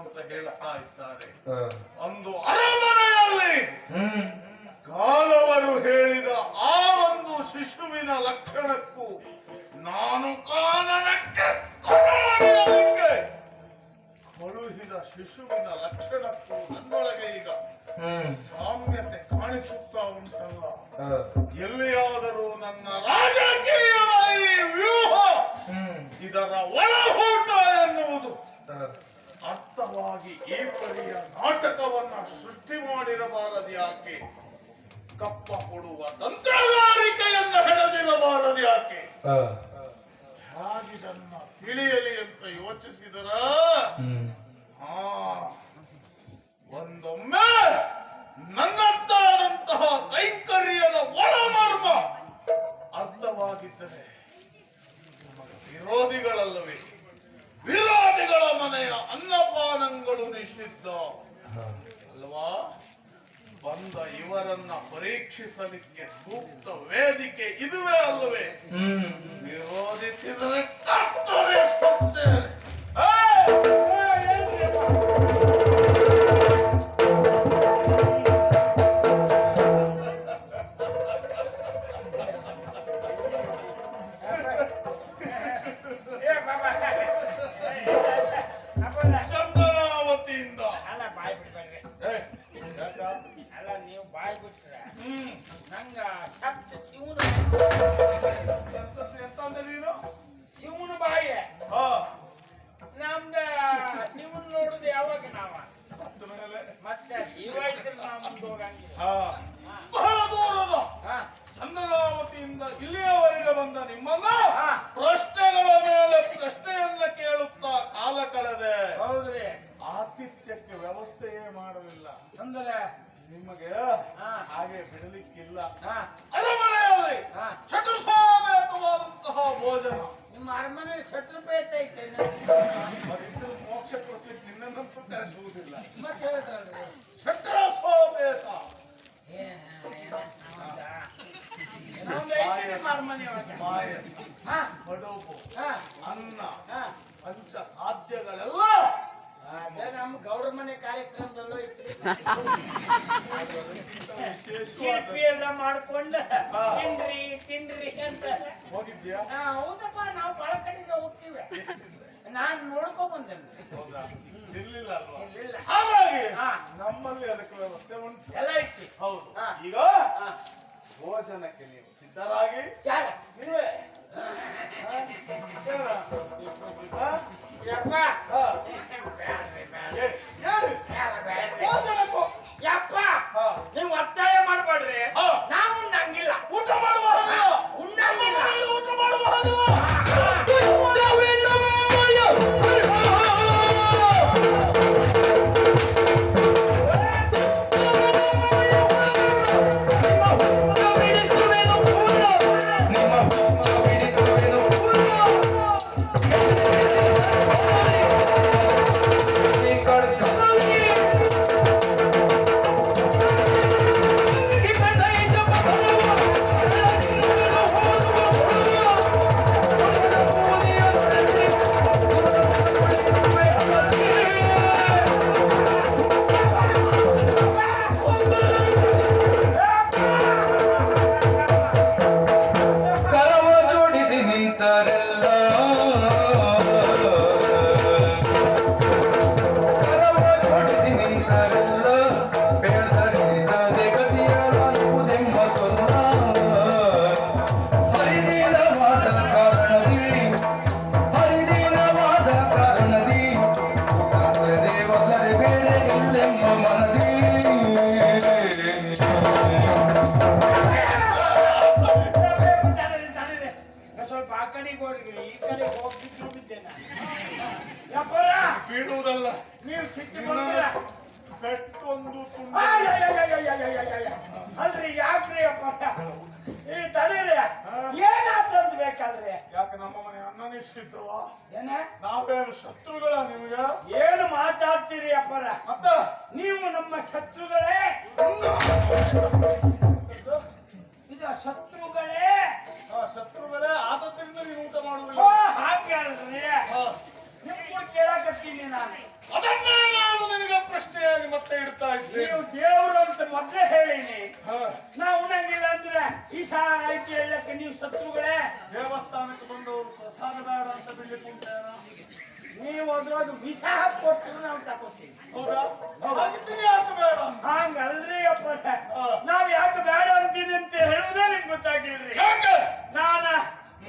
ಅಂತ ಹೇಳ್ತಾ ಇದ್ದಾರೆ. ಒಂದು ಈ ಪರಿಯ ನಾಟಕವನ್ನ ಸೃಷ್ಟಿ ಮಾಡಿರಬಾರದು ಯಾಕೆ? ಕಪ್ಪ ಕೊಡುವ ತಂತ್ರಗಾರಿಕೆಯನ್ನ ಹೇಳದಿರಬಾರದು ಯಾಕೆ? ಹಾಗಿದನ್ನ ತಿಳಿಯಲಿ ಅಂತ ಯೋಚಿಸಿದರ ಆ ಒಂದೊಮ್ಮೆ ನನ್ನಂತಹ ಕೈಂಕರ್ಯದ ಒಳಮರ್ಮ ಅರ್ಥವಾಗಿದ್ದರೆ ವಿರೋಧಿಗಳಲ್ಲವೇ? ವಿರೋಧಿಗಳ ಮನೆಯ ಅನ್ನಪಾನಗಳು ನಿಷಿದ್ಧ. ಅಲ್ವಾ? ಬಂದ ಇವರನ್ನ ಪರೀಕ್ಷಿಸಲಿಕ್ಕೆ ಸೂಕ್ತ ವೇದಿಕೆ ಇದುವೇ ಅಲ್ಲವೇ? ವಿರೋಧಿಸಿದರೆ ಕರ್ತವ್ಯ 这吉翁怎 ಮಾರ್ಮನ ಶತ್ರುಪೇತ ಐತೆ ಮೋಕ್ಷ ಪ್ರಶ್ನೆ ತಿನ್ನ ನಾನ್ ನೋಡ್ಕೊಂಡ್ ಬಂದೆ ಹಾಗಾಗಿ ನಮ್ಮಲ್ಲಿ ಅದಕ್ಕೆ ಒಂದು ವಿಷ ಕೊಟ್ಟರು ನಾವು ತಗೋತೀವಿ ಹೌದಾ? ಹಾಗಿದ್ರೆ ಯಾಕೆ ಬೇಡ? ಹಂಗಲ್ರಿ ಅಪ್ಪ. ನಾವ್ ಯಾಕೆ ಬೇಡ ಅಂತೀನಿ ಅಂತ ಹೇಳುದೇ ನಿಮ್ಗೆ ಗೊತ್ತಾಗಿಲ್ರಿ ಯಾಕೆ? ನಾನ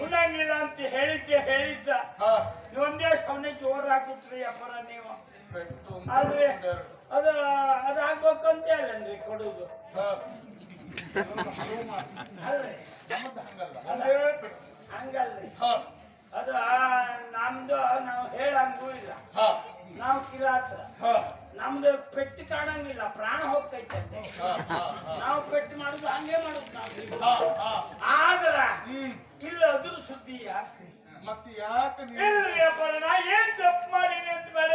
ಉಣ್ಣಂಗಿಲ್ಲ ಅಂತ ಹೇಳಿದ್ದೆ ಹೇಳಿದ್ದ. ಒಂದೇ ಸಮನೆ ಜೋರ್ ಹಾಕುತ್ರಿ ಅಪ್ಪರ ನೀವು. ಅಲ್ರಿ ಅದ ಅದಾಗ್ಬೇಕು ಅಂತ ಹೇಳನ್ರಿ ಕೊಡುದು. ಹಂಗಲ್ರಿ. ಅದು ನಮ್ದು ನಾವು ಹೇಳಂಗೂ ಇಲ್ಲ. ನಾವು ಕಿರಾತ್ರ ನಮ್ದು ಪೆಟ್ಟು ಕಾಣಂಗಿಲ್ಲ ಪ್ರಾಣ ಹೋಗ್ತೈತೆ ನಾವು ಪೆಟ್ಟು ಮಾಡುದು ಹಂಗೆ ಮಾಡುದು ನಾವು ಆದ್ರ ಇಲ್ಲ ಅದ್ರ ಸುದ್ದಿ ಯಾಕೆ ಮತ್ತೆ ಯಾಕೆ ಏನ್ ತಪ್ಪು ಮಾಡಿ ಅಂತ ಬೇಡ.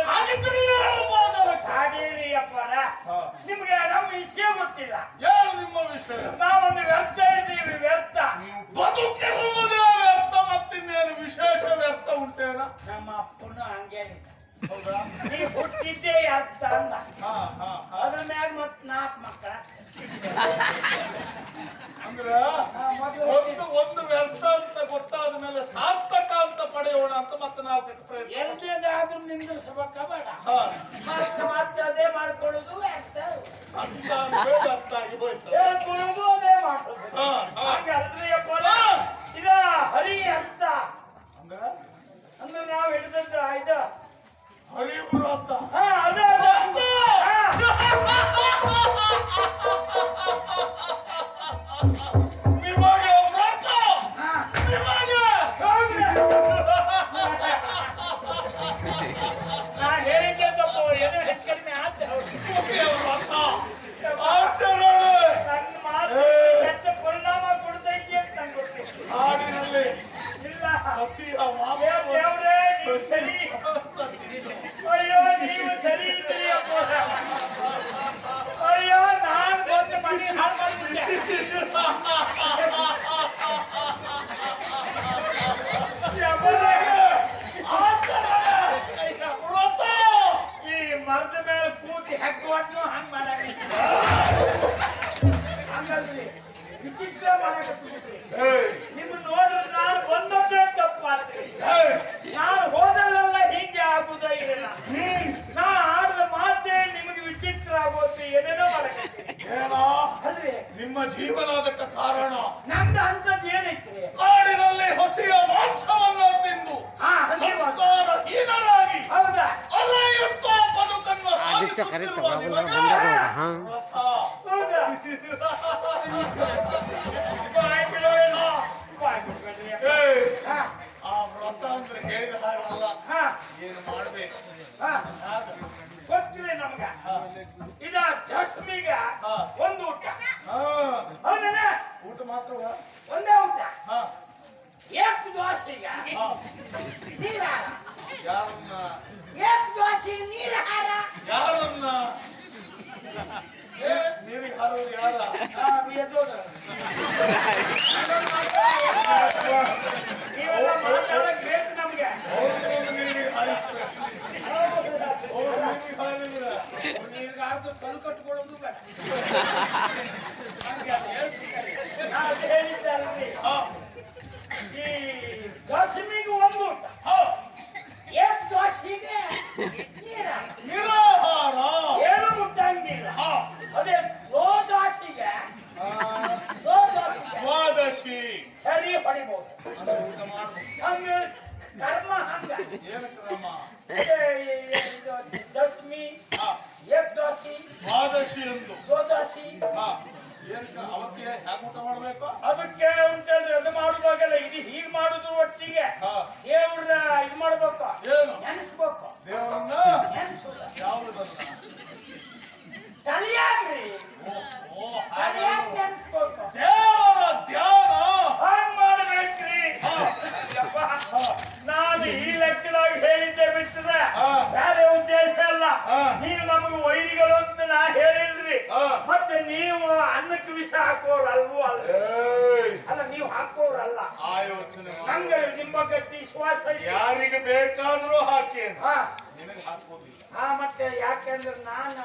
Ele foi um bom, né, Marcos? Ah, ah. ಅಂದ್ರೆ ಹೇಳಿದ ಹಾಗಲ್ಲ ಏನು ಮಾಡಬೇಕು? ಗೊತ್ತಿದೆ ನಮಗ. ಇದ ದಶಮಿಗ ಒಂದು ಊಟ. ಹೌದಲ್ಲ? ಊಟ ಮಾತ್ರ ಒಂದೇ ಊಟ. ಏಕ್ ದೋಸೆಗ ನೀರಾರ. ಯಾರನ್ನ? ಏಕ್ ದೋಸೆ ನೀರಾರ. ಯಾರನ್ನ? ನೀರಿಗೆ ಹಾರೋದು ಯಾರ? ಎದ್ದೋದ ಕಟ್ಕೊಳ್ಳೋದು ಗೋದಾಸಿ ಎಂದು. ಗೋದಾಸಿ ಅವತ್ತಿಗೆ ಹ್ಯಾಕ್ ಊಟ ಮಾಡ್ಬೇಕು? ಕಿವಿಸ ಹಾಕೋರಲ್ವೋ ಅಲ್ಲ ಅಲ್ಲ ನೀವು ಹಾಕೋರಲ್ಲ. ಆ ಯೋಚನೆ ನಂಗೆ ನಿಮ್ಮ ಗಟ್ಟಿ ವಿಶ್ವಾಸ ಯಾರಿಗೆ ಬೇಕಾದ್ರೂ ಹಾಕಿ ನಿನಗೆ ಹಾಕೋದಿಲ್ಲ ಹಾ ಮತ್ತೆ ಯಾಕೆಂದ್ರೆ ನಾನ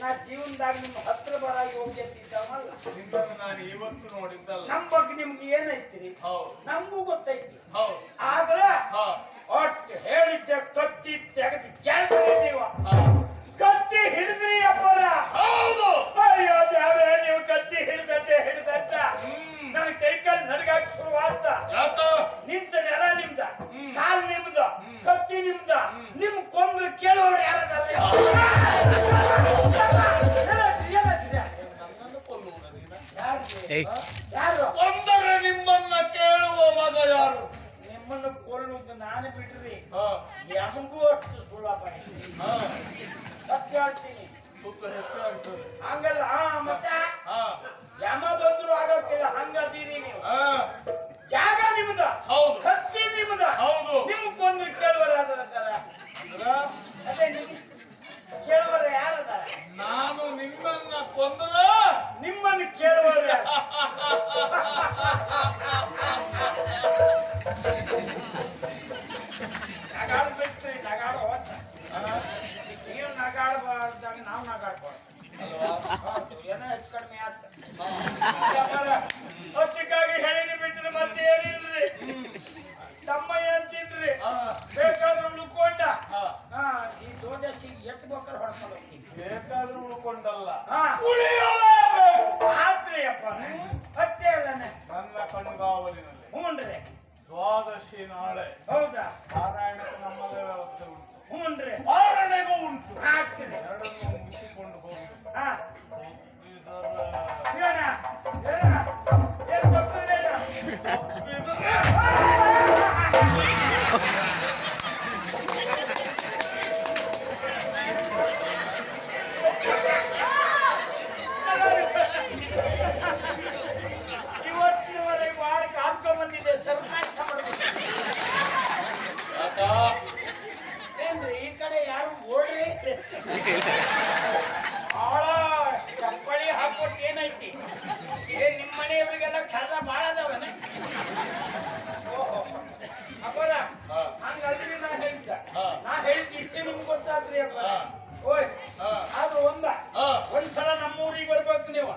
ನಾ ಜೀವನದಾಗ ನಿಮ್ಮ ಹತ್ರ ಬರಾಗಿ ಹೋಗ್ಯತ್ತಿದ್ದವಲ್ಲ ನಿಮ್ಮನ್ನು ನಾನು ಇವತ್ತು ನೋಡಿದ್ದಲ್ಲ. ನಮ್ಮ ಬಗ್ಗೆ ನಿಮ್ಗೆ ಏನೈತಿ ನಮಗೂ ಗೊತ್ತೈತಿ ಆದ್ರೆ ಒಟ್ಟು ಹೇಳಿದ್ದೆ ಕತ್ತಿ ತೆಗೆದು ಕೇಳ್ತಾರೆ ನೀವು ಕತ್ತಿ ಹಿಡಿದ್ರಿ ಅಪ್ಪರ. ಹೌದು. ಅಯ್ಯೋ ದೇವ್ರೆ ನೀವು ಕತ್ತಿ ಹಿಡಿದಂತೆ ಹಿಡಿದಂತ. ನನ್ನ ಕೈ ಕಾಲು ನಡಗಾಕ್ ಶುರುವಾತ. ನಿಂತ ನೆಲ ನಿಮ್ದ ಕಾಲು ನಿಮ್ದ ಕತ್ತಿ ನಿಮ್ದ ನಿಮ್ ಕೊಂದ್ರೆ ಕೇಳೋರು ಯಾರದಲ್ಲ ಯಾರು? ಒಂದರೆ ನಿಮ್ಮನ್ನ ಕೇಳುವ ಮಗ ಯಾರು? ನಿಮ್ಮನ್ನು ಕೊಲ್ಲುವುದು ನಾನು ಬಿಟ್ರಿ. ಯಮಗೂ ಅಷ್ಟು ಸುಲಭ ತಪ್ಪು ಹೇಳ್ತೀನಿ. ತೂಕ ಹೆಚ್ಚು ಆಗ್ತದೆ ಹಂಗಲ್ಲ ಮತ್ತೆ? ಯಾವಾಗ fiesta. દેવા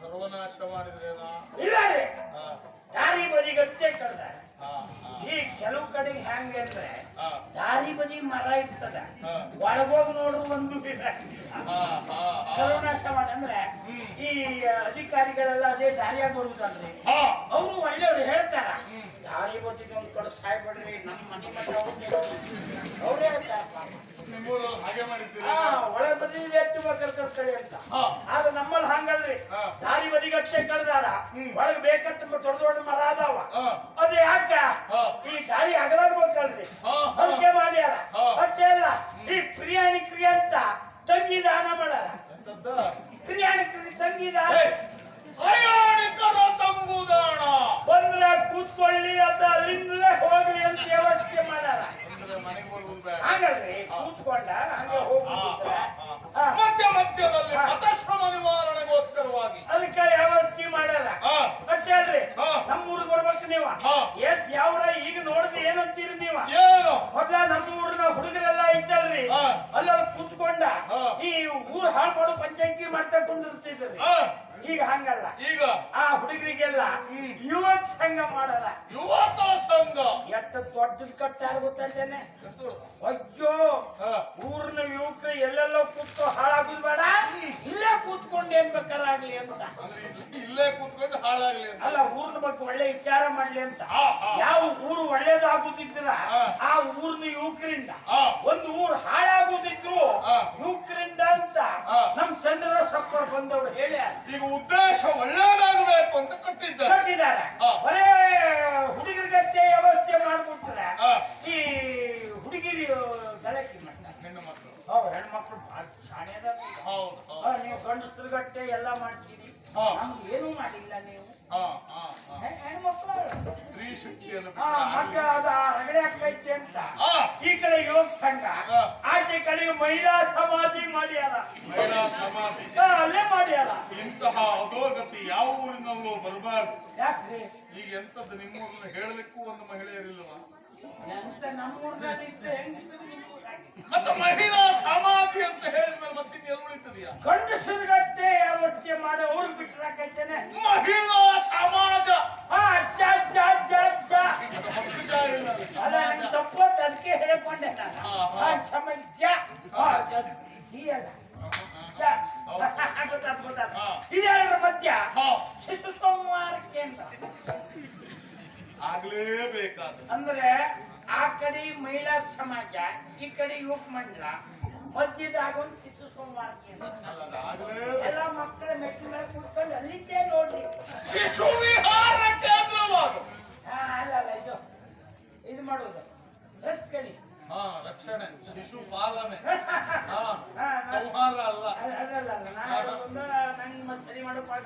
ಸರ್ವನಾಶ ಮಾಡಿದ್ರೇನ ದಾರಿ ಬದಿಗಷ್ಟೇ ಕರೆದ ಈ ಕೆಲವು ಕಡೆಗೆ ಹ್ಯಾಂಗೆ ಅಂದ್ರೆ ದಾರಿ ಬದಿ ಮರ ಇರ್ತದೆ. ಒಳಗೋಗಿ ನೋಡು ಒಂದು ಸರ್ವನಾಶ ಮಾಡಂದ್ರೆ ಈ ಅಧಿಕಾರಿಗಳೆಲ್ಲ ಅದೇ ದಾರಿಯಾಗಿ ಬರುವುದಲ್ರಿ ಅವರು ಒಳ್ಳೆಯವ್ರು ಹೇಳ್ತಾರ. ದಾರಿ ಬದಿ ಒಂದು ಕಡೆ ಸಾಯ್ಬೇಡ್ರಿ ನಮ್ಮ ಮನೆ ಮಟ್ಟ ಅವ್ರು ಹೇಳ್ತಾರಪ್ಪ. ಹಾಗೆ ಮಾಡಿದ್ದೀರಾ? ಲಕ್ಷ ಕಳೆದಾರ ಒಳಗ್ ಬೇಕಂತ ದೊಡ್ಡ ದೊಡ್ಡ ಮರ ಅದಾವ. ಅದು ಯಾಕೆ? ಅಲ್ಲ ಊರ್ನ ಬಗ್ಗೆ ಒಳ್ಳೆ ವಿಚಾರ ಮಾಡ್ಲಿ ಅಂತ. ಯಾವ ಊರು ಒಳ್ಳೇದಾಗುತ್ತಿದ್ದರ ಆ ಊರ್ನ ಯುವಕರಿಂದ. ಒಂದು ಊರು ಹಾಳಾಗುದಿದ್ರು ಯುವಕರಿಂದ ಅಂತ ನಮ್ ಚಂದ್ರ ಸಪ್ಪರ್ ಬಂದವರು ಹೇಳಿ ಈಗ ಉದ್ದೇಶ ಒಳ್ಳೇದಾಗಬೇಕು ಅಂತ ಕೊಟ್ಟಿದ್ದಾರೆ. ಕಟ್ಟಿದ್ದಾರೆ. ಬರೇ ಹುಡುಗರಿಗಷ್ಟೇ ವ್ಯವಸ್ಥೆ ಮಾಡ್ಕೊಡ್ತಾರೆ ಈ ಹುಡುಗಿರಿ ಸಲಕಿ ಮಾಡ್ತಾರೆ. ಹೆಣ್ಣು ಮಕ್ಕಳು ಅವ್ರು ಹೆಣ್ಮಕ್ಳು ಭಾಳ ಶಾಣೆ ಅದ ಹೌದು. ನೀವು ಗಂಡಸ್ರಿಗಟ್ಟೆ ಎಲ್ಲಾ ಮಾಡ್ಸಿರಿ. ನಮ್ಗೆ ಏನೂ ಮಾಡಿಲ್ಲ ನೀವು. ಸ್ತ್ರೀ ಶಕ್ತಿಯನ್ನು ಮಗ ಅದ ರಗಡೆ ಹಾಕ್ತೈತಿ ಅಂತ. ಈ ಕಡೆ ಯೋಗ ಸಂಘ ಆಚೆ ಕಡೆ ಮಹಿಳಾ ಸಮಾಧಿ ಮಾಡ್ಯಾರ. ಮಹಿಳಾ ಸಮಾಧಿ. ಅಲ್ಲೇ ಮಾಡ್ಯಾರ. ಇಂತಹ ಅಧೋಗತಿ ಯಾವ ಊರಿನಲ್ಲೂ ಬರಬಾರದು. ಯಾಕೆ ಈಗ ಎಂತದ್ದು ನಿಮ್ಮೂರಲ್ಲಿ ಹೇಳಲಿಕ್ಕೂ ಒಂದು ಮಹಿಳೆಯರಿಲ್ವಾ ಎಂತ ನಮ್ಮೂರಿನಲ್ಲಿ ಹೆಂಗಸರು? ಮತ್ತು ಮಹಿಳಾ ಸಮಾಧಿ ಅಂತ ಹೇಳಿದ ಮೇಲೆ ಮತ್ತೆ ಏನು ಉಳಿತದೆಯಾ ಗಂಡಸರಿಗಷ್ಟೇ ಅವಸ್ಥೆ ಮಾಡಿ ಅವ್ರಿಗೆ ಬಿಟ್ಟರಾಕೈತೇನೆ ಮಹಿಳಾ ಸಮಾಜ ಅಜ್ಜ ಅಜ್ಜ ಅಜ್ಜ ಅಜ್ಜ ಅಲ್ಲ ನಿಮ್ ತಪ್ಪು ಅದಕ್ಕೆ ಹೇಳ್ಕೊಂಡೆ ನಾನು ಸಮಜ್ಜ ಈ ಅಲ್ಲ ಗೊತ್ತಾತ್ ಗೊತ್ತಾತ್ ಇದೆಲ್ಲರ ಮಧ್ಯ ಶಿಶು ಸಂಹಾರ ಕೇಂದ್ರ ಆಗ್ಲೇಬೇಕಾದ ಅಂದ್ರೆ ಮಹಿಳಾ ಸಮಾಜ ಈ ಕಡೆ ಯುವಕ ಮಂಡಲ ಮಧ್ಯದಾಗ ಒಂದು ಶಿಶು ಸೋಮವಾರ ಎಲ್ಲ ಮಕ್ಕಳ ಮೆಟ್ಟಿ ಮೇಲೆ ಕೂತ್ಕೊಂಡು ಅಲ್ಲಿದ್ದೇ ನೋಡ್ರಿ ಶಿಶು ವಿಹಾರ ಕೇಂದ್ರವಾದು. ಅಲ್ಲ ಅಲ್ಲ ಇದು ಇದು ಮಾಡೋದು. ಎಸ್ ಕಡಿ ಹಾ ರಕ್ಷಣೆ ಶಿಶು ಪಾಲನೆ. ಸಂಹಾರ ಅಲ್ಲ. ಅಲ್ಲ ಅದಲ್ಲ ಅಲ್ಲ ನಾ ಹೇಳೋದೊಂದು ನಂಗೆ ಸರಿ ಮಾಡೋ ಪಾಠ